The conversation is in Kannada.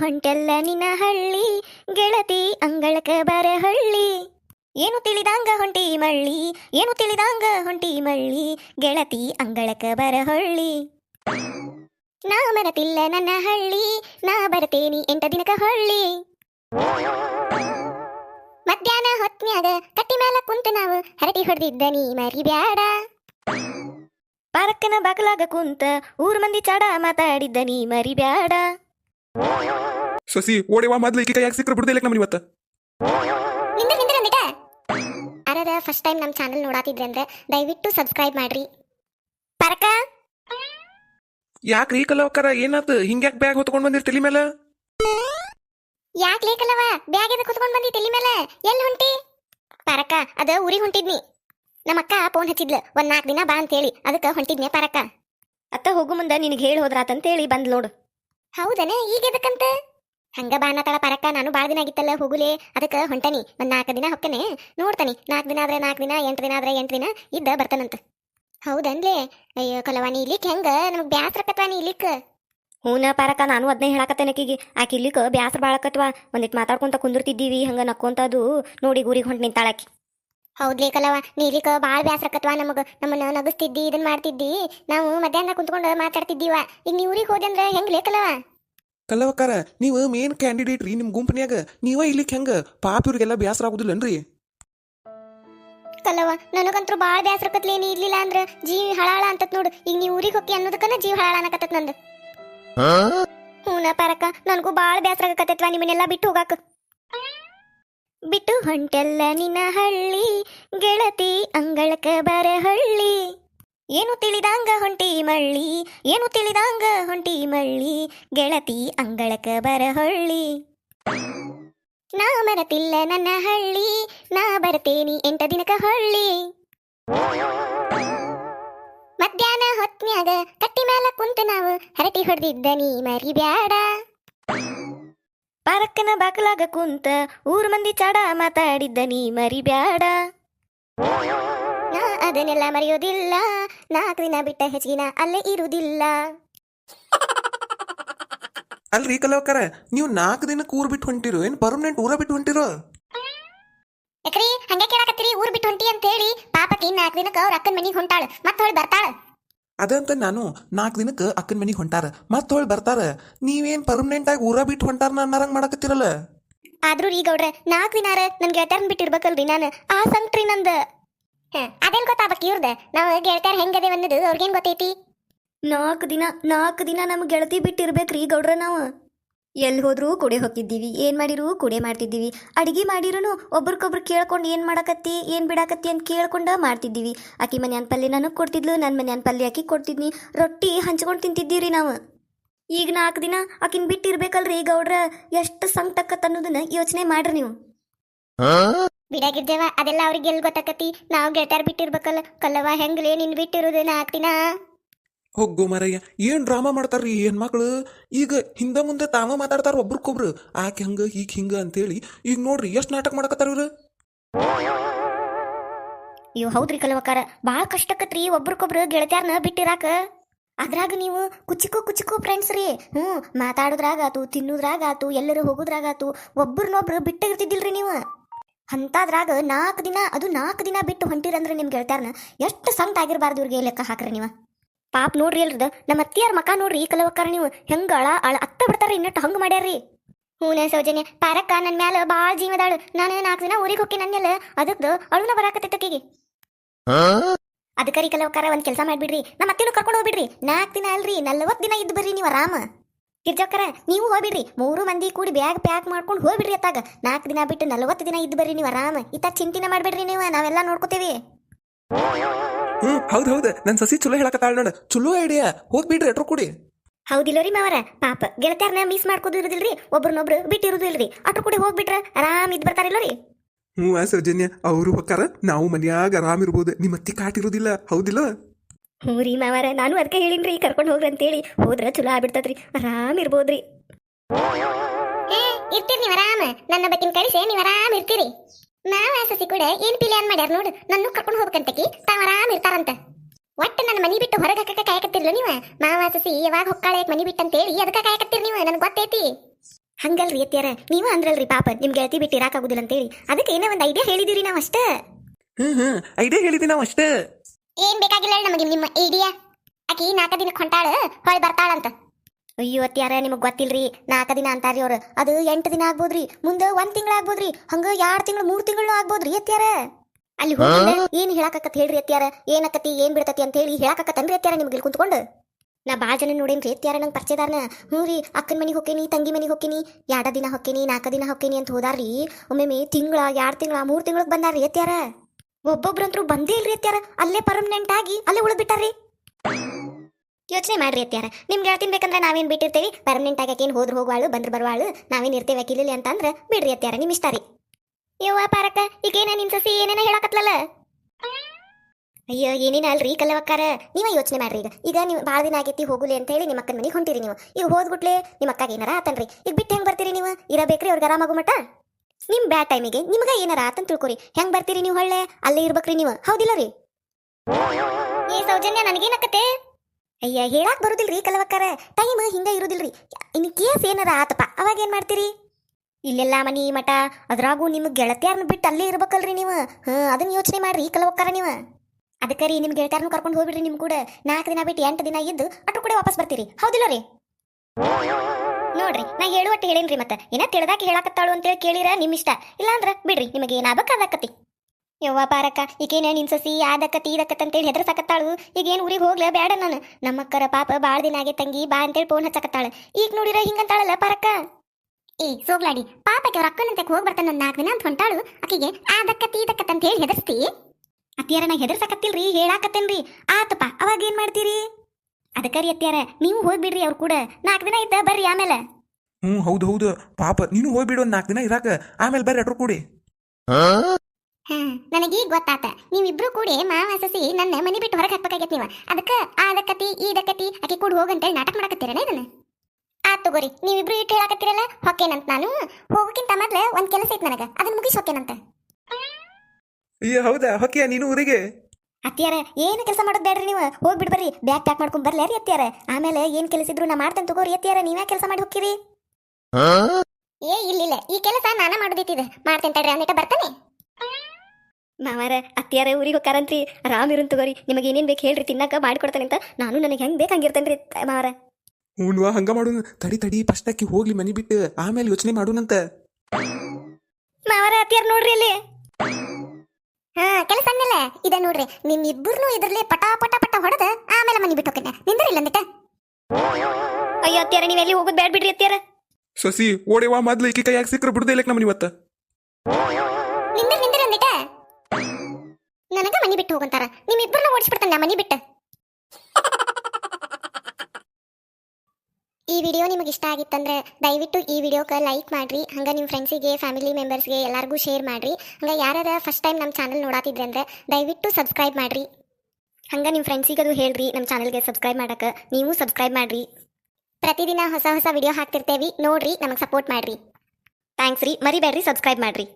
ಹೊಂಟೆಲ್ಲ ನಿನ್ನ ಹಳ್ಳಿ, ಗೆಳತಿ ಅಂಗಳಕ ಬರಹಳ್ಳಿ. ಏನು ತಿಳಿದಾಂಗ ಹೊಂಟಿ ಮಳ್ಳಿ, ಏನು ತಿಳಿದಾಂಗ ಹೊಂಟಿ ಮಳ್ಳಿ, ಗೆಳತಿ ಅಂಗಳಕ ಬರಹಳ್ಳಿ. ನಾ ಮರತಿಲ್ಲ ನನ್ನ ಹಳ್ಳಿ, ನಾ ಬರ್ತೇನಿ ಎಂಟ ದಿನಕ ಹೊಳ್ಳಿ. ಮಧ್ಯಾಹ್ನ ಹೊತ್ನ್ಯಾಗ ಕಟ್ಟಿ ಮ್ಯಾಲ ಕುಂತು ನಾವು ಹರಟಿ ಹೊಡೆದಿದ್ದ ನೀ ಮರಿ ಬ್ಯಾಡ. ಪಾರಕ್ಕನ ಬಾಗಲಾಗ ಕುಂತ ಊರ್ ಮಂದಿ ಚಾಡ ಮಾತಾಡಿದ್ದ ನೀ ಮರಿ ಬ್ಯಾಡ. ಸೊಸಿ ಓಡಿವಾ ಮೊದ್ಲು ಈಕೆ ಯಾಕೆ ಸಿಕ್ಕರು ಬಿಡುದಿಲ್ಲ ನಮ್ಗೆ ಇವತ್ತು. ನಿಂದ ನಿಂದ ಅಂದಿಟ ಯಾರದ ಫಸ್ಟ್ ಟೈಮ್ ನಮ್ಮ ಚಾನಲ್ ನೋಡಾತಿದ್ರೆ ಅಂದ್ರೆ ದಯವಿಟ್ಟು ಸಬ್ಸ್ಕ್ರೈಬ್ ಮಾಡ್ರಿ. ಪರಕ! ಯಾಕ್ರಿ ಕಲವಕ್ಕರ ಏನಾತ? ಹಿಂಗ್ಯಾಕ್ ಬ್ಯಾಗ್ ಹೊತ್ಕೊಂಡ್ ಬಂದಿರ್ ತಲಿ ಮೇಲೆ ಯಾಕೆ ಬ್ಯಾಗ್ ಎದಕ್ ಕುತ್ಕೊಂಡ್ ಬಂದಿ ತಲಿ ಮೇಲೆ ಎಲ್ಲಿ ಹೊಂಟಿ? ಪರಕ ಅದ ಊರಿಗೆ ಹೊಂಟಿದ್ನಿ. ನಮ್ಮ ಅಕ್ಕ ಫೋನ್ ಹಚ್ಚಿದ್ಲ ಒಂದ್ ನಾಲ್ಕು ದಿನ ಬಾ ಅಂತ ಹೇಳಿ ಅದಕ್ಕೆ ಹೊಂಟಿದ್ನೆ ಪರಕ. ಅತ್ತ ಹೋಗು ಮುಂದ ನಿನಗೆ ಹೇಳಿ ಹೋದ್ರಾತಂತೇಳಿ ಬಂದ್ ನೋಡು. ಹೌದನೆ ಈಗ ಎದಕ್ಕಂತ ಹಂಗ ಬಾನತಳ ಪರಕ್ಕ ನಾನು ಬಾಳ ದಿನ ಆಗಿತ್ತಲ್ಲ, ಹೋಗುಲೆ. ಅದಕ್ಕೆ ಹೊಂಟನಿ, ಒಂದ್ ನಾಲ್ಕು ದಿನ ಹೊಕ್ಕನೆ ನೋಡ್ತಾನಿ, ನಾಲ್ಕು ದಿನ ಆದ್ರೆ ನಾಲ್ಕು ದಿನ, ಎಂಟು ದಿನ ಆದ್ರೆ ಎಂಟು ದಿನ, ಇದ್ದ ಬರ್ತಾನಂತ. ಹೌದನ್ಲೇ? ಅಯ್ಯೋ ಕೊಲವಾನಿ ಇಲ್ಲಿಕ್ ಹೆಂಗ? ನಮಗ್ ಬ್ಯಾಸ್ರಕತ್ವಾನಿ ಇಲ್ಲಿಕ್. ಹೂನ ಪಾರಕ ನಾನು ಅದನ್ನೇ ಹೇಳಕತ್ತೇನೆ ಆಕಿಗೆ ಆಕಿ ಇಲ್ಲಿಕ ಬ್ಯಾಸ್ರ ಬಾಳಕತ್ವ ಒಂದಿಟ್ಟು ಮಾತಾಡ್ಕೊಂತ ಕುಂದಿರ್ತಿದ್ದೀವಿ, ಹಂಗ ನಕ್ಕೊಂತದು. ನೋಡಿ, ಊರಿಗೆ ಹೊಂಟ್ ನಿಂತಾಳಕಿ ಹೌದ್ಲೇ ಕಲವ ನೀಲಿಕ ಬಾಳ ಭಾಳ ಬ್ಯಾಸರಕತ್ವ ನಮಗ ನಮ್ಮನ್ನ ನಗಿಸ್ತಿದ್ದಿ ಇದನ್ ಮಾಡ್ತಿದ್ದಿ. ನಾವು ಮಧ್ಯಾಹ್ನ ಕುಂತ್ಕೊಂಡು ಮಾತಾಡ್ತಿದ್ದೀವ. ಈಗ ನೀ ಊರಿಗೆ ಹೋದೆ ಅಂದ್ರೆ ಹೆಂಗ್ಲೇ ಕಲವ ಕಲವಕ್ಕಾರ ನೀವು ಮೇನ್ ಕ್ಯಾಂಡಿಡೇಟ್ ರೀ ನಿಮ್ಮ ಗುಂಪನ್ಯಾಗ. ನೀವ ಇಲ್ಲಿಕ್ ಹೆಂಗ? ಪಾಪ ಇವ್ರಿಗೆಲ್ಲ ಬ್ಯಾಸರ ಆಗುದಿಲ್ಲನ್ರಿ. ಕಲವ ನನಗಂತೂ ಭಾಳ ಬ್ಯಾಸರಕತ್ಲಿ ನೀ ಇರ್ಲಿಲ್ಲ ಅಂದ್ರ ಜೀವ ಹಳಾಳ ಅಂತತ್ ನೋಡು. ಈಗ ನೀ ಊರಿಗೆ ಹೋಗಿ ಅನ್ನೋದಕ್ಕನ ಜೀವ ಹಳಾಳ ಅನ್ನಕತ್ತತ್ ನಂದು. ಹೂನ ಪರಕ ನನಗೂ ಭಾಳ ಬ್ಯಾಸರಾಗಕತ್ತೈತ್ವ ನಿಮ್ಮನ್ನೆಲ್ಲ ಬಿಟ್ಟು ಹೋಗಾಕ? ಬಿಟ್ಟು ಹೊಂಟೆಲ್ಲ ನಿನ್ನ ಹಳ್ಳಿ. ಗೆಳತಿ ಅಂಗಳಕ ಬರಹಳ್ಳಿ. ಏನು ತಿಳಿದಂಗ ಹೊಂಟಿ ಮಳ್ಳಿ? ಏನು ತಿಳಿದಾಂಗ ಹೊಂಟಿ ಮಳ್ಳಿ? ಗೆಳತಿ ಅಂಗಳಕ ಬರಹಳ್ಳಿ. ನಾ ಮರತಿಲ್ಲ ನನ್ನ ಹಳ್ಳಿ. ನಾ ಬರ್ತೇನಿ ಎಂಟ ದಿನಕ ಹೊಳ್ಳಿ. ಮಧ್ಯಾಹ್ನ ಹೊತ್ನ್ಯಾಗ ಕಟ್ಟಿ ಮ್ಯಾಲ ಕುಂತ ನಾವು ಹರಟಿ ಹೊಡೆದಿದ್ದ ನೀ ಮರಿ ಬ್ಯಾಡ ಪಾರಕ್ಕನ ಬಾಕಲಾಗ ಕುಂತ ಊರ್ ಮಂದಿ ಚಾಡ ಮಾತಾಡಿದ್ದ ನೀ ಮರಿಬ್ಯಾಡ. ನಾ ಅದನ್ನೆಲ್ಲ ಮರೆಯೋದಿಲ್ಲ ನಾಲ್ಕು ದಿನ ಬಿಟ್ಟ ಹೆಚ್ಚಿನ ಅಲ್ಲೇ ಇರುವುದಿಲ್ಲ ಅಲ್ರಿ ಕಲವಕ್ಕರ ನೀವು ನಾಲ್ಕು ದಿನಕ್ಕೆ ಊರ್ ಬಿಟ್ಟು ಹೊಂಟಿರು ಏನ್ ಪರ್ಮನೆಂಟ್ ಊರ ಬಿಟ್ಟು ಹೊಂಟಿರು? ಯಾಕ್ರಿ ಹಂಗೆ ಕೇಳಾಕತ್ತೀರಿ ಊರ್ ಬಿಟ್ಟು ಹೊಂಟಿ ಅಂತ ಹೇಳಿ ಪಾಪಕ್ಕೆ ನಾಲ್ಕು ದಿನಕ್ಕೆ ಅವ್ರ ಅಕ್ಕನ ಮನೆಗೆ ಹೊಂಟಾಳ ಮತ್ತೆ ಅವಳು ಬರ್ತಾಳ. ಅದಂತ ನಾನು ನಾಲ್ಕು ದಿನಕ್ಕೆ ಅಕ್ಕನ ಮನಿಗೆ ಹೊಂಟಾರ. ಮತ್ತೆ ಹೊಳ್ ಬರ್ತಾರ. ನೀವೇನ್ ಪರ್ಮನೆಂಟ್ ಆಗಿ ಊರ ಬಿಟ್ಟು ಹೊಂಟಾರ ಅನ್ನರಂಗ್ ಮಾಡಕತ್ತಿರಲ್ಲ? ಆದ್ರೂ ಈಗ ಗೌಡ್ರೆ ನಾಲ್ಕು ದಿನಾರ ನನ್ ಗೆಳತ್ಯಾರನ್ ಬಿಟ್ಟಿರ್ಬೇಕಲ್ರಿ ನಾನು. ಆ ಸಂಕ್ಟ್ರಿ ನಂದ. ಅದೇನ್ ಗೊತ್ತಾಗಬೇಕು ಇವ್ರದ? ನಾವು ಗೆಳತ್ಯಾರ ಹೆಂಗದೇ ಅನ್ನೋದು ಅವ್ರಿಗೇನ್ ಗೊತ್ತೈತಿ? ನಾಲ್ಕು ದಿನ ನಾಲ್ಕು ದಿನ ನಮ್ ಗೆಳತಿ ಬಿಟ್ಟಿರ್ಬೇಕ್ರಿ ಗೌಡ್ರ ನಾವು. ಎಲ್ಲಿ ಹೋದ್ರೂ ಕುಡೆ ಹೋಗಿದ್ದೀವಿ, ಏನ್ ಮಾಡಿರು ಕುಡೆ ಮಾಡ್ತಿದ್ದೀವಿ. ಅಡಿಗೆ ಮಾಡಿರೂ ಒಬ್ರಿಗೊಬ್ರು ಕೇಳ್ಕೊಂಡು ಏನ್ ಮಾಡಕತ್ತಿ, ಏನ್ ಬಿಡಾಕತ್ತಿ ಅಂತ ಕೇಳ್ಕೊಂಡು ಮಾಡ್ತಿದ್ದೀವಿ. ಆಕಿ ಮನ್ಯಾನ್ ಪಲ್ಯ ನನಗೆ ಕೊಡ್ತಿದ್ಲು ನನ್ನ ಮನ್ಯಾನ್ ಪಲ್ಯ ಆಕಿ ಕೊಡ್ತಿದ್ನಿ. ರೊಟ್ಟಿ ಹಂಚ್ಕೊಂಡು ರೀ ನಾವು. ಈಗ ನಾಲ್ಕು ದಿನ ಆಕಿನ್ ಬಿಟ್ಟಿರ್ಬೇಕಲ್ರಿ ಅವ್ರ ಎಷ್ಟು ಸಂಕಟಕ್ಕತ್ತ ಅನ್ನೋದನ್ನ ಯೋಚನೆ ಮಾಡ್ರಿ ನೀವು. ಬಿಡಾಗಿದ್ದೇವ ಅದೆಲ್ಲ ಅವ್ರಿಗೆ ಎಲ್ಲಿ ಗೊತ್ತಾಕತಿ ನಾವು ಗೆಳತ್ಯಾರ ಬಿಟ್ಟಿರ್ಬೇಕಲ್ಲ ಕಲ್ಲವ ಹೆಂಗ್ಲೇ ನಿನ್ ಬಿಟ್ಟಿರೋದು ನಾಲ್ಕು ದಿನ? ಹೋಗು ಮರಯ್ಯ. ಏನ್ ಡ್ರಾಮಾ ಮಾಡ್ತಾರ್ರಿ ಹೆಣ್ಮಕ್ಳು? ಈಗ ಹಿಂದ ಮುಂದೆ ತಾವ ಮಾತಾಡ್ತಾರ ಒಬ್ರಿಗೊಬ್ರು ಆಕೆ ಹಂಗ ಈಗ ಹಿಂಗ ಅಂತೇಳಿ ಈಗ ನೋಡ್ರಿ ಎಷ್ಟ್ ನಾಟಕ ಮಾಡಕತ್ತಾರ ಇವ್ರು? ಇವ್ ಹೌದ್ರಿ ಕಲವಕಾರ. ಬಾಳ ಕಷ್ಟಕತ್ರಿ ಒಬ್ರಿಗೊಬ್ರು ಗೆಳತ್ಯಾರನ ಬಿಟ್ಟಿರಾಕ. ಅದ್ರಾಗ ನೀವು ಕುಚಿಕು ಕುಚಿಕು ಫ್ರೆಂಡ್ಸ್ ರೀ. ಹ್ಞೂ ಮಾತಾಡೋದ್ರಾಗಾತು ತಿನ್ನೋದ್ರಾಗಾತು ಎಲ್ಲರೂ ಹೋಗೋದ್ರಾಗಾತು ಒಬ್ರನ್ನೊಬ್ರು ಬಿಟ್ಟ ಇರ್ತಿದ್ದಿಲ್ರಿ ನೀವು. ಅಂತಾದ್ರಾಗ ನಾಲ್ಕು ದಿನ, ಅದು ನಾಲ್ಕು ದಿನ ಬಿಟ್ಟು ಹೊಂಟಿರಂದ್ರೆ ನಿಮ್ಮ ಗೆಳತ್ಯಾರನ್ನ ಎಷ್ಟು ಸಂಕಟ ಆಗಿರಬಾರ್ದು ಇವ್ರಿಗೆ ಲೆಕ್ಕ ಹಾಕ್ರಿ ನೀವು. ಪಾಪ ನೋಡ್ರಿ ಅಲ್ರದ? ನಮ್ಮ ಅತ್ತಿಯಾರ ಮಕ ನೋಡ್ರಿ ಕಲವಕ್ಕಾರ ನೀವು. ಹೆಂಗ ಅಳ ಅಳ ಅತ್ತ ಬಿಡ್ತಾರ ಇನ್ನಟ್ಟು ಹಂಗ ಮಾಡ್ಯಾರ್ರಿ. ಹೂನ ಸೌಜನ್ಯ, ಪಾರಕ್ಕ ನನ್ನ ಮ್ಯಾಲ ಭಾಳ ಜೀವದಾಳು ನಾನು ನಾಲ್ಕು ದಿನ ಊರಿಗೆ ಹೋಗಿ ನನ್ನೆಲ್ಲ ಅದಕ್ಕೆ ಅಳುನ ಬರಾಕತ್ತೈತಕಿಗೆ ಅದಕ್ಕರಿ ಕಲವಕಾರ ಒಂದ್ ಕೆಲಸ ಮಾಡ್ಬಿಡ್ರಿ. ನಮ್ಮ ಅತ್ತಿನೂ ಕರ್ಕೊಂಡು ಹೋಗ್ಬಿಡ್ರಿ. ನಾಲ್ಕು ದಿನ ಅಲ್ರಿ, ನಲ್ವತ್ತು ದಿನ ಇದ್ದು ಬರ್ರಿ ನೀವು ಆರಾಮ. ಗಿರ್ಜಕ್ಕರ ನೀವು ಹೋಗ್ಬಿಡ್ರಿ. ಮೂರು ಮಂದಿ ಕೂಡಿ ಬ್ಯಾಗ್ ಪ್ಯಾಕ್ ಮಾಡ್ಕೊಂಡು ಹೋಗ್ಬಿಡ್ರಿ ಅತ್ತಾಗ. ನಾಲ್ಕು ದಿನ ಬಿಟ್ಟು ನಲ್ವತ್ತು ದಿನ ಇದ್ದು ಬರ್ರಿ ನೀವು ಆರಾಮ. ಇತ್ತ ಚಿಂತಿನ ಮಾಡ್ಬಿಡ್ರಿ ನೀವು, ನಾವೆಲ್ಲ ನೋಡ್ಕೋತೇವಿ. ಹ್ಮ್ ಹೌದ್ ಹೌದ್. ನನ್ ಸಸಿ ಚಲೋ ಹೇಳಕತ್ತಾಳ ನೋಡ. ಚಲೋ ಐಡಿಯಾ ಹೋಗ್ಬಿಡ್ರಿ ಎಟ್ರು ಕೂಡಿ. ಹೌದಿಲ್ಲ ರೀ ಮಾವರ. ಪಾಪ ಗೆಳತ್ಯಾರನ್ನ ಮಿಸ್ ಮಾಡ್ಕೋದು ಇರೋದಿಲ್ರಿ ಒಬ್ರನ್ನೊಬ್ರು ಬಿಟ್ಟಿರೋದಿಲ್ರಿ ಅಟ್ರು ಕೂಡ ಹೋಗ್ಬಿಟ್ರ ಆರಾಮ್ ಇದ್ ಬರ್ತಾರಿಲ್ಲರಿ ಹ್ಞೂ ಆ ಸೌಜನ್ಯ ಅವರು ಹೊಕ್ಕಾರ ನಾವು ಮನ್ಯಾಗ ಆರಾಮ್ ಇರ್ಬೋದು. ನಿಮ್ಮ ಅತ್ತಿ ಕಾಟಿರೋದಿಲ್ಲ ಹೌದಿಲ್ಲ? ಹ್ಞೂ ರೀ ಮಾವರ ನಾನು ಅದಕ್ಕೆ ಹೇಳಿನ್ರಿ ಕರ್ಕೊಂಡು ಹೋಗ್ರಿ ಅಂತೇಳಿ. ಹೋದ್ರ ಚಲೋ ಆಗ್ಬಿಡ್ತದ್ರಿ ಆರಾಮ್ ಇರ್ಬೋದ್ರಿ. ಇರ್ತೀರಿ ನೀವು ಆರಾಮ. ನನ್ನ ಬಕ್ಕಿನ ಕಳಿಸಿ ನೀವು ಆರಾಮ್ ಇರ್ತೀರಿ. ಮಾವ ಸಸಿ ಕೂಡ ಏನ್ ಪಿಲಿಯನ್ ಮಾಡ್ಯಾರ ನೋಡು? ನನ್ನ ಕರ್ಕೊಂಡು ಹೋಗ್ಬೇಕಂತಕಿ ತಾವ್ ಆರಾಮ್ ಇರ್ತಾರಂತ. ಒಟ್ಟು ನನ್ನ ಮನಿ ಬಿಟ್ಟು ಹೊರಗೆ ಹಾಕಕ್ಕೆ ಕಾಯಕತ್ತಿರ್ಲ ನೀವು? ಮಾವ ಸಸಿ ಯಾವಾಗ ಹೊಕ್ಕಾಳೆ ಮನಿ ಬಿಟ್ಟು ಅಂತೇಳಿ ಅದಕ್ಕೆ ಕಾಯಕತ್ತಿರ್ ನೀವು? ನನಗೆ ಗೊತ್ತೈತಿ. ಹಂಗಲ್ರಿ ಅತ್ಯಾರ ನೀವ ಅಂದ್ರಲ್ರಿ ಪಾಪ ನಿಮ್ ಗೆಳತಿ ಬಿಟ್ಟು ಇರಾಕಾಗುದಿಲ್ಲ ಅಂತೇಳಿ. ಅದಕ್ಕೆ ಏನೋ ಒಂದು ಐಡಿಯಾ ಹೇಳಿದಿರಿ ನಾವು ಅಷ್ಟೇ. ಹ್ಮ್ ಹ್ಮ್ ಐಡಿಯಾ ಹೇಳಿದಿ ನಾವು ಅಷ್ಟೇ. ಏನ್ ಬೇಕಾಗಿಲ್ಲ ನಮಗೆ ನಿಮ್ಮ ಐಡಿಯಾ ಆಕಿ ನಾಲ್ಕ ದಿನಕ್ಕೆ ಹೊಂಟಾಳ ಹೊಳ್ ಬರ್ತಾಳಂತ. ಅಯ್ಯೋ ಅತ್ಯಾರ ನಿಮಗೆ ಗೊತ್ತಿಲ್ರಿ? ನಾಲ್ಕು ದಿನ ಅಂತಾರ್ರಿ ಅವ್ರು. ಅದು ಎಂಟು ದಿನ ಆಗ್ಬೋದ್ರಿ. ಮುಂದೆ ಒಂದ್ ತಿಂಗಳು ಆಗ್ಬೋದ್ರಿ. ಹಂಗ ಎರಡು ತಿಂಗಳು ಮೂರು ತಿಂಗಳು ಆಗ್ಬೋದ್ರಿ ಅತ್ಯಾರ ಅಲ್ಲಿ ಹೋಗಿಲ್ಲ ಏನ್ ಹೇಳಕ್ಕತ್ತ ಹೇಳ್ರಿ ಅತ್ಯಾರ ಏನಕತಿ ಏನ್ ಬಿಡ್ತತಿ ಅಂತ ಹೇಳಿ ಹೇಳಾಕತ್ತನ್ರಿ ಅತ್ಯಾರ ನಿಮ್ಗೆ ಇಲ್ಲಿ ಕುಂತ್ಕೊಂಡು. ನಾ ಭಾಳ ಜನ ನೋಡೇನ್ರಿ ಅತ್ಯಾರ ನಂಗೆ ಪರಿಚಯದಾರನ. ಹ್ಞೂ ರೀ ಅಕ್ಕನ ಮನೆಗೆ ಹೋಕ್ಕೇನಿ ತಂಗಿ ಮನೆಗೆ ಹೋಕ್ಕೇನಿ ಎರಡು ದಿನ ಹೊಕ್ಕೇನಿ ನಾಲ್ಕು ದಿನ ಹೊಕ್ಕೇನಿ ಅಂತ ಹೋದಾರ್ರಿ. ಒಮ್ಮೆ ತಿಂಗಳ ಎರಡು ತಿಂಗಳ ಮೂರು ತಿಂಗಳಿಗೆ ಬಂದಾರ್ರಿ ಅತ್ಯಾರ ಒಬ್ಬೊಬ್ರಂತ್ರು ಬಂದೇ ಇಲ್ರಿ ಅತ್ಯಾರ ಅಲ್ಲೇ ಪರ್ಮನೆಂಟ್ ಆಗಿ ಅಲ್ಲೇ ಉಳಿದ್ಬಿಟ್ಟಾರ್ರಿ ಯೋಚನೆ ಮಾಡ್ರಿ ಅತ್ಯಾರ ನಿಮ್ಗೆ ಹೇಳ್ತೀನಿ ಬೇಕಂದ್ರೆ ನಾವೇನ್ ಬಿಟ್ಟಿರ್ತೀವಿ? ಪರ್ಮನೆಂಟ್ ಆಗಿ ಏನು ಹೋದ್ರು ಹೋಗುವಾಳು, ಬಂದ್ರೆ ಬರುವಾಳು, ನಾವೇನ್ ಇರ್ತೇವೆ ಕಿಲಿಲಿ ಅಂತಂದ್ರೆ ಬಿಡ್ರಿ ಅತ್ಯಾರ ನಿಮ್ಮ ಇಷ್ಟ ರೀ. ಯವ್ವ ಪಾರಕ್ಕ, ಈಗೇನ ನಿನ್ ಸಸಿ ಏನೇನ ಹೇಳಕತ್ಲಲ್ಲ? ಅಯ್ಯೋ, ಏನೇನ ಅಲ್ರಿ ಕಲ್ಲವಕ್ಕಾರ ನೀವ ಯೋಚನೆ ಮಾಡ್ರಿ ಈಗ. ಈಗ ನೀವು ಭಾಳ ದಿನ ಆಗೈತಿ, ಹೋಗುಲಿ ಅಂತ ಹೇಳಿ ನಿಮ್ಮ ಅಕ್ಕನ ಮನೆಗೆ ಹೊಂಟಿರಿ ನೀವು. ಈಗ ಹೋದ್ಗುಟ್ಲೆ ನಿಮ್ಮ ಅಕ್ಕಾಗ ಏನಾರ ಆತನ್ರಿ. ಈಗ ಬಿಟ್ಟು ಹೆಂಗೆ ಬರ್ತೀರಿ ನೀವು? ಇರಬೇಕ್ರಿ ಅವ್ರಿಗೆ ಆರಾಮಾಗು ಮಟ್ಟ ನಿಮ್ಮ ಬ್ಯಾಡ್ ಟೈಮಿಗೆ ನಿಮ್ಗೆ ಏನಾರ ಆತನ್ ತಿಳ್ಕೊರಿ. ಹೆಂಗೆ ಬರ್ತೀರಿ ನೀವು ಹೊಳ್ಳೆ? ಅಲ್ಲೇ ಇರ್ಬೇಕ್ರಿ ನೀವು. ಹೌದಿಲ್ಲ ರೀ? ಏ ಸೌಜನ್ಯ ನನಗೇನಕ್ಕತೆ ಅಯ್ಯ, ಹೇಳಕ್ ಬರುದಿಲ್ರಿ ಕಲವಕ್ಕಾರ? ಟೈಮ್ ಹಿಂಗ ಇರುದಿಲ್ರಿ. ಇನ್ ಕೇಸ್ ಏನಾರ ಆತಪ್ಪ, ಅವಾಗ ಏನ್ ಮಾಡ್ತೀರಿ? ಇಲ್ಲೆಲ್ಲ ಮನಿ ಮಠ, ಅದ್ರಾಗೂ ನಿಮ್ ಗೆಳತಿಯಾರನ್ನ ಬಿಟ್ಟು ಅಲ್ಲೇ ಇರ್ಬೇಕಲ್ರಿ ನೀವು. ಹಾ ಅದನ್ನ ಯೋಚನೆ ಮಾಡ್ರಿ ಕಲವಕ್ಕಾರ ನೀವು. ಅದಕ್ಕೆ ರೀ ನಿಮ್ ಗೆಳತಿಯಾರನ್ನ ಕರ್ಕೊಂಡು ಹೋಗ್ಬಿಡ್ರಿ ನಿಮ್ ಕೂಡ. ನಾಲ್ಕು ದಿನ ಬಿಟ್ಟು ಎಂಟು ದಿನ ಇದ್ದು ಅಟ್ರು ಕೂಡ ವಾಪಸ್ ಬರ್ತೀರಿ. ಹೌದಿಲ್ಲ ರೀ? ನೋಡ್ರಿ, ನಾ ಹೇಳುವಟ್ಟು ಹೇಳೇನ್ರಿ ಮತ್ತೆ. ಏನ ತಿಳಿದಾಕ ಹೇಳಾಕತ್ತಾಳು ಅಂತೇಳಿ ಕೇಳಿರ ನಿಮ್ ಇಷ್ಟ ಇಲ್ಲಾಂದ್ರ ಬಿಡ್ರಿ, ನಿಮಗೆ ಏನಾಗಬೇಕು ಅದಾಕತಿ ಯವ್ವ ಪಾರಕ್ಕ ಈಗೇನ ನಿನ್ ಸಸಿ ಆದಕ್ಕ ತೀರಕ್ಕಂತೇಳಿ ಅಂತೇಳಿ ಸಕತ್ತಾಳು ಈಗೇನ್ ಊರಿಗೆ ಹೋಗ್ಲ ಬೇಡ ನಾನು. ನಮ್ಮಕ್ಕರ ಪಾಪ ಬಾಳ ದಿನ ಆಗಿ ತಂಗಿ ಬಾ ಅಂತೇಳಿ ಫೋನ್ ಹಚ್ಚಕತ್ತಾಳ. ಈಗ ನೋಡಿರ ಹಿಂಗಂತಾಳಲ್ಲ ಪಾರಕ್ಕ ಏ ಸೋಗ್ಲಾಡಿ ಪಾಪಕ್ಕೆ ಅವ್ರ ಅಕ್ಕನಂತೆ ಹೋಗಿ ಬರ್ತಾನ ನಾಲ್ಕು ದಿನ ಅಂತ ಹೊಂಟಾಳು. ಆಕಿಗೆ ಆದಕ್ಕ ತೀದಕ್ಕಂತೇಳಿ ಅಂತ ಹೇಳಿ ಹೆದರ್ಸ್ತಿ? ಅತ್ತಿಯಾರ ನಾ ಹೆದರ್ಸಕತ್ತಿಲ್ರಿ ಹೇಳಾಕತ್ತೇನ್ರಿ. ಆತಪ್ಪ ಅವಾಗ ಏನ್ ಮಾಡ್ತೀರಿ? ಅದಕ್ಕರಿ ಅತ್ತಿಯಾರ ನೀವು ಹೋಗ್ಬಿಡ್ರಿ ಅವ್ರು ಕೂಡ. ನಾಲ್ಕು ದಿನ ಇದ್ದ ಬರ್ರಿ ಆಮೇಲೆ. ಹ್ಞೂ ಹೌದು ಹೌದು. ಪಾಪ ನೀನು ಹೋಗ್ಬಿಡು ಒಂದು ನಾಲ್ಕು ದಿನ ಇರಾಕ. ಆಮೇಲೆ ಬರ್ರಿ ಅಟ್ರು ಕೂಡಿ. ಹಾ ನನಗೀಗ ಗೊತ್ತಾತ. ನೀವಿಬ್ರು ಕೂಡಿ ಮಾವ ಸಸಿ ನನ್ನ ಮನೆ ಬಿಟ್ಟು ಹೊರಗೆ ಹಾಕ್ಬೇಕಾಗೈತಿ ನೀವು. ಅದಕ್ಕೆ ಆ ಅದಕ್ಕತಿ ಈ ದಕ್ಕತಿ ಆಕೆ ಕೂಡ ಹೋಗಂತೇಳಿ ನಾಟಕ ಮಾಡಕತ್ತೀರನ ಇದನ್ನ? ಆತು ತಗೋರಿ. ನೀವಿಬ್ರು ಇಟ್ಟು ಹೇಳಕತ್ತೀರಲ್ಲ? ಹೊಕ್ಕೇನಂತ ನಾನು ಹೋಗೋಕ್ಕಿಂತ ಮೊದ್ಲು ಒಂದ್ ಕೆಲಸ ಐತೆ ನನಗ. ಅದನ್ನ ಮುಗಿಸಿ ಹೊಕ್ಕೇನಂತ. ಅಯ್ಯ ಹೌದಾ? ಹೊಕ್ಕಿಯ ನೀನು ಊರಿಗೆ? ಅತ್ತಿಯಾರ ಏನು ಕೆಲಸ ಮಾಡೋದು ಬೇಡ್ರಿ ನೀವು? ಹೋಗ್ಬಿಡ್ ಬರ್ರಿ. ಬ್ಯಾಗ್ ಪ್ಯಾಕ್ ಮಾಡ್ಕೊಂಡ್ ರೀ ಅತ್ತಿಯಾರ. ಆಮೇಲೆ ಏನ್ ಕೆಲಸ ಇದ್ರು ನಾ ಮಾಡ್ತೇನೆ ತಗೋರಿ ಅತ್ತಿಯಾರ. ನೀವೇ ಕೆಲಸ ಮಾಡಿ ಹೋಗ್ತೀರಿ ಏ ಇಲ್ಲ ಈ ಕೆಲಸ ನಾನ ಮಾಡೋದಿತ್ತಿದೆ. ಮಾಡ್ತೇನೆ ತಡ್ರಿ. ಅಂದಿಟ ಬರ್ತಾನೆ? ಮಾವಾರ ಅತ್ತಿಯಾರ ಊರಿಗೆ ಹೋಗಾರಂತ್ರಿ ಆರಾಮ್ ಇರುನ್ ತಗೋರಿ ನಿಮಗೆ ಏನೇನು ಬೇಕು ಹೇಳ್ರಿ ತಿನ್ನಕ ಮಾಡ್ಕೊಡ್ತಾನೆ ಅಂತ ನಾನು ನನಗೆ ಹೆಂಗ್ ಬೇಕು ರೀ ಮಾವಾರ. ಹ್ಞೂ ಹಂಗ ಮಾಡೋಣ. ತಡಿ ತಡಿ ಫಸ್ಟ್ ಅಕ್ಕಿ ಹೋಗ್ಲಿ ಮನಿ ಬಿಟ್ಟು ಆಮೇಲೆ ಯೋಚನೆ ಮಾಡೋಣಂತ. ಮಾವಾರ ಅತ್ತಿಯಾರ ನೋಡ್ರಿ ಅಲ್ಲಿ. ಹಾ ಕೆಲಸ ಅನ್ನಲ್ಲ ಇದ ನೋಡ್ರಿ ನಿಮ್ ಇಬ್ಬರನು ಇದ್ರಲ್ಲೇ ಪಟ ಪಟ ಪಟ ಹೊಡೆದ ಆಮೇಲೆ ಮನಿ ಬಿಟ್ಟು ಹೋಗ್ತೇನೆ. ನಿಂದ್ರಿಲ್ಲ ಅಂದಿಟ್ಟ ಅಯ್ಯೋ ಅತ್ತಿಯಾರ ನೀವು ಎಲ್ಲಿ ಹೋಗೋದ್ ಬೇಡ ಬಿಡ್ರಿ ಅತ್ತಿಯಾರ. ಸಸಿ ಓಡೆವಾ ಮೊದ್ಲು ಈಕಿ ಕೈಯಾಗ ಸಿಕ್ಕರೆ ಬಿಡುದೇ ಇಲ್ಲಕ್ ನಮ್ಮನಿ ಇವತ್ತ ನಿಂದ್ರ. ನನಗ ಮನಿ ಬಿಟ್ಟು ಹೋಗಂತಾರ. ನಿಮ್ ಇಬ್ಬರನ್ನ ಓಡಿಸ್ಬಿಡ್ತಾನೆ ಮನಿ ಬಿಟ್ಟು. ಈ ವಿಡಿಯೋ ನಿಮಗೆ ಇಷ್ಟ ಆಗಿತ್ತಂದ್ರೆ ದಯವಿಟ್ಟು ಈ ವಿಡಿಯೋಕ್ಕೆ ಲೈಕ್ ಮಾಡ್ರಿ, ಹಂಗೆ ನಿಮ್ಮ ಫ್ರೆಂಡ್ಸಿಗೆ, ಫ್ಯಾಮಿಲಿ ಮೆಂಬರ್ಸ್ಗೆ ಎಲ್ಲರಿಗೂ ಶೇರ್ ಮಾಡಿರಿ. ಹಂಗೆ ಯಾರ್ಯಾರ ಫಸ್ಟ್ ಟೈಮ್ ನಮ್ಮ ಚಾನಲ್ ನೋಡಾತಿದ್ರೆ ಅಂದರೆ ದಯವಿಟ್ಟು ಸಬ್ಸ್ಕ್ರೈಬ್ ಮಾಡ್ರಿ. ಹಂಗೆ ನಿಮ್ಮ ಫ್ರೆಂಡ್ಸಿಗೆ ಅದು ಹೇಳ್ರಿ ನಮ್ಮ ಚಾನಲ್ಗೆ ಸಬ್ಸ್ಕ್ರೈಬ್ ಮಾಡಕ್ಕೆ ನೀವು ಸಬ್ಸ್ಕ್ರೈಬ್ ಮಾಡ್ರಿ. ಪ್ರತಿದಿನ ಹೊಸ ಹೊಸ ವಿಡಿಯೋ ಹಾಕ್ತಿರ್ತೇವೆ, ನೋಡ್ರಿ, ನಮಗೆ ಸಪೋರ್ಟ್ ಮಾಡ್ರಿ. ಥ್ಯಾಂಕ್ಸ್ ರೀ, ಮರಿಬೇಡ್ರಿ, ಸಬ್ಸ್ಕ್ರೈಬ್ ಮಾಡ್ರಿ.